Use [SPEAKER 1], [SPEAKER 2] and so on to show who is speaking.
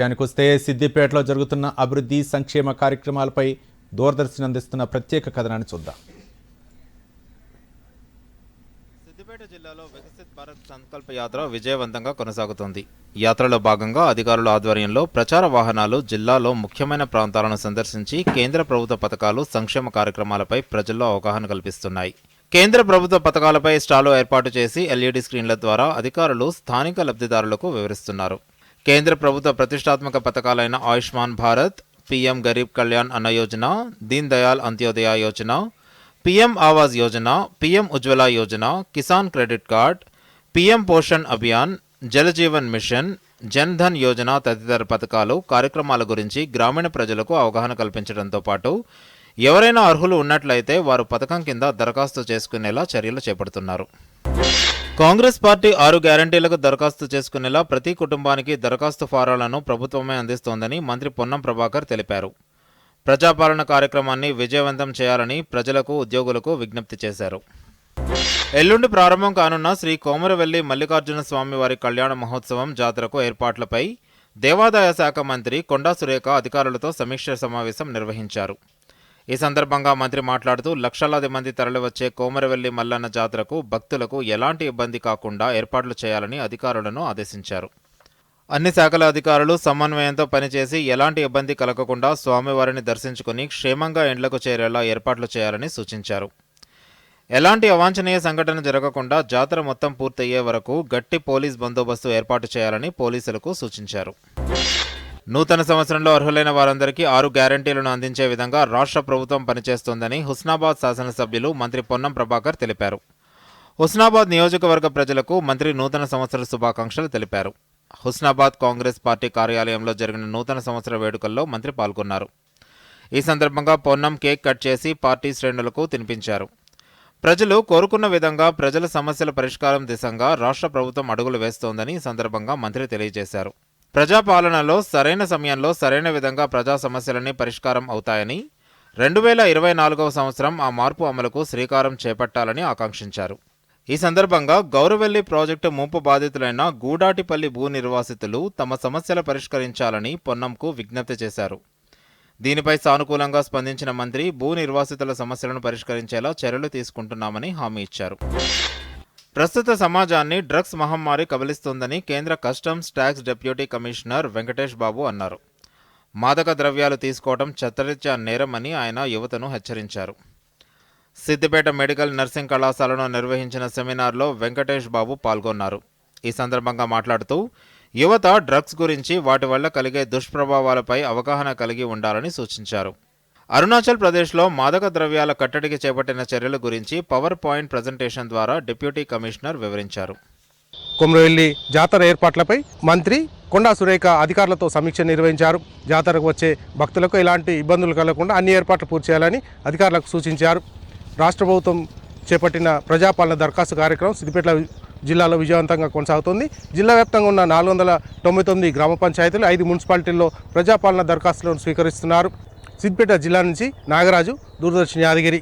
[SPEAKER 1] విషయానికొస్తే సిద్దిపేటలో జరుగుతున్న అభివృద్ధి సంక్షేమ కార్యక్రమాలపై దూరదర్శన్ అందిస్తున్న ప్రత్యేక కథనాన్ని చూద్దాం.
[SPEAKER 2] సిద్దిపేట జిల్లాలో వికసిత్ భారత్ సంకల్ప యాత్ర విజయవంతంగా కొనసాగుతోంది. యాత్రలో భాగంగా అధికారుల ఆధ్వర్యంలో ప్రచార వాహనాలు జిల్లాలో ముఖ్యమైన ప్రాంతాలను సందర్శించి కేంద్ర ప్రభుత్వ పథకాలు సంక్షేమ కార్యక్రమాలపై ప్రజల్లో అవగాహన కల్పిస్తున్నాయి. కేంద్ర ప్రభుత్వ పథకాలపై స్టాలు ఏర్పాటు చేసి ఎల్ఈడి స్క్రీన్ల ద్వారా అధికారులు స్థానిక లబ్ధిదారులకు వివరిస్తున్నారు. కేంద్ర ప్రభుత్వ ప్రతిష్టాత్మక పథకాలైన Ayushman Bharat PM Garib Kalyan Anna Yojana Deen Dayal Antyodaya Yojana PM Awas Yojana PM Ujjwala Yojana Kisan credit card PM Poshan Abhiyan Jal Jeevan mission Jan Dhan Yojana తదితర పథకాలు కార్యక్రమాల గురించి గ్రామీణ ప్రజలకు అవగాహన కల్పించడంతో పాటు ఎవరైనా అర్హులు ఉన్నట్లయితే వారు పథకం కింద దరఖాస్తు చేసుకునేలా చర్యలు చేపడుతున్నారు. కాంగ్రెస్ పార్టీ ఆరు గ్యారంటీలకు దరఖాస్తు చేసుకునేలా ప్రతి కుటుంబానికి దరఖాస్తు ఫారాలను ప్రభుత్వమే అందిస్తోందని మంత్రి పొన్నం ప్రభాకర్ తెలిపారు. ప్రజాపాలన కార్యక్రమాన్ని విజయవంతం చేయాలని ప్రజలకు ఉద్యోగులకు విజ్ఞప్తి చేశారు. ఎల్లుండి ప్రారంభం కానున్న శ్రీ కోమరవెల్లి మల్లికార్జున స్వామి వారి కళ్యాణ మహోత్సవం జాతరకు ఏర్పాట్లపై దేవాదాయ శాఖ మంత్రి కొండా సురేఖ అధికారులతో సమీక్ష సమావేశం నిర్వహించారు. ఈ సందర్భంగా మంత్రి మాట్లాడుతూ లక్షలాది మంది తరలివచ్చే కోమరవెల్లి మల్లన్న జాతరకు భక్తులకు ఎలాంటి ఇబ్బంది కాకుండా ఏర్పాట్లు చేయాలని అధికారులను ఆదేశించారు. అన్ని శాఖల అధికారులు సమన్వయంతో పనిచేసి ఎలాంటి ఇబ్బంది కలగకుండా స్వామివారిని దర్శించుకుని క్షేమంగా ఇండ్లకు చేరేలా ఏర్పాట్లు చేయాలని సూచించారు. ఎలాంటి అవాంఛనీయ సంఘటన జరగకుండా జాతర మొత్తం పూర్తయ్యే వరకు గట్టి పోలీస్ బందోబస్తు ఏర్పాటు చేయాలని పోలీసులకు సూచించారు. నూతన సంవత్సరంలో అర్హులైన వారందరికీ ఆరు గ్యారంటీలను అందించే విధంగా రాష్ట్ర ప్రభుత్వం పనిచేస్తోందని హుస్నాబాద్ శాసనసభ్యులు మంత్రి పొన్నం ప్రభాకర్ తెలిపారు. హుస్నాబాద్ నియోజకవర్గ ప్రజలకు మంత్రి నూతన సంవత్సర శుభాకాంక్షలు తెలిపారు. హుస్నాబాద్ కాంగ్రెస్ పార్టీ కార్యాలయంలో జరిగిన నూతన సంవత్సర వేడుకల్లో మంత్రి పాల్గొన్నారు. ఈ సందర్భంగా పొన్నం కేక్ కట్ చేసి పార్టీ శ్రేణులకు తినిపించారు. ప్రజలు కోరుకున్న విధంగా ప్రజల సమస్యల పరిష్కారం దిశగా రాష్ట్ర ప్రభుత్వం అడుగులు వేస్తోందని ఈ సందర్భంగా మంత్రి తెలియజేశారు. ప్రజాపాలనలో సరైన సమయంలో సరైన విధంగా ప్రజా సమస్యలన్నీ పరిష్కారం అవుతాయని రెండు వేల ఇరవై నాలుగవ సంవత్సరం ఆ మార్పు అమలుకు శ్రీకారం చేపట్టాలని ఆకాంక్షించారు. ఈ సందర్భంగా గౌరవెల్లి ప్రాజెక్టు ముంపు బాధితులైన గూడాటిపల్లి భూ నిర్వాసితులు తమ సమస్యల పరిష్కరించాలని పొన్నంకు విజ్ఞప్తి చేశారు. దీనిపై సానుకూలంగా స్పందించిన మంత్రి భూ నిర్వాసితుల సమస్యలను పరిష్కరించేలా చర్యలు తీసుకుంటున్నామని హామీ ఇచ్చారు. ప్రస్తుత సమాజాన్ని డ్రగ్స్ మహమ్మారి కబలిస్తోందని కేంద్ర customs tax deputy commissioner Venkatesh Babu అన్నారు. మాదక ద్రవ్యాలు తీసుకోవడం చత్తరిత్యా నేరమని ఆయన యువతను హెచ్చరించారు. సిద్దిపేట మెడికల్ నర్సింగ్ కళాశాలలో నిర్వహించిన సెమినార్లో వెంకటేష్ బాబు పాల్గొన్నారు. ఈ సందర్భంగా మాట్లాడుతూ యువత డ్రగ్స్ గురించి వాటి వల్ల కలిగే దుష్ప్రభావాలపై అవగాహన కలిగి ఉండాలని సూచించారు. అరుణాచల్ ప్రదేశ్లో మాదక ద్రవ్యాల కట్టడికి చేపట్టిన చర్యల గురించి పవర్ పాయింట్ ప్రజెంటేషన్ ద్వారా డిప్యూటీ కమిషనర్ వివరించారు.
[SPEAKER 3] కొమరవెల్లి జాతర ఏర్పాట్లపై మంత్రి కొండా సురేఖ అధికారులతో సమీక్ష నిర్వహించారు. జాతరకు వచ్చే భక్తులకు ఎలాంటి ఇబ్బందులు కలగకుండా అన్ని ఏర్పాట్లు పూర్తి చేయాలని అధికారులకు సూచించారు. రాష్ట్ర ప్రభుత్వం చేపట్టిన ప్రజాపాలన దరఖాస్తు కార్యక్రమం సిద్దిపేట జిల్లాలో విజయవంతంగా కొనసాగుతుంది. జిల్లా వ్యాప్తంగా ఉన్న నాలుగు వందల తొంభై తొమ్మిది గ్రామ పంచాయతీలు ఐదు మున్సిపాలిటీల్లో ప్రజాపాలన దరఖాస్తులను స్వీకరిస్తున్నారు. సిద్దిపేట జిల్లా నుంచి నాగరాజు దూరదర్శన్ యాదగిరి.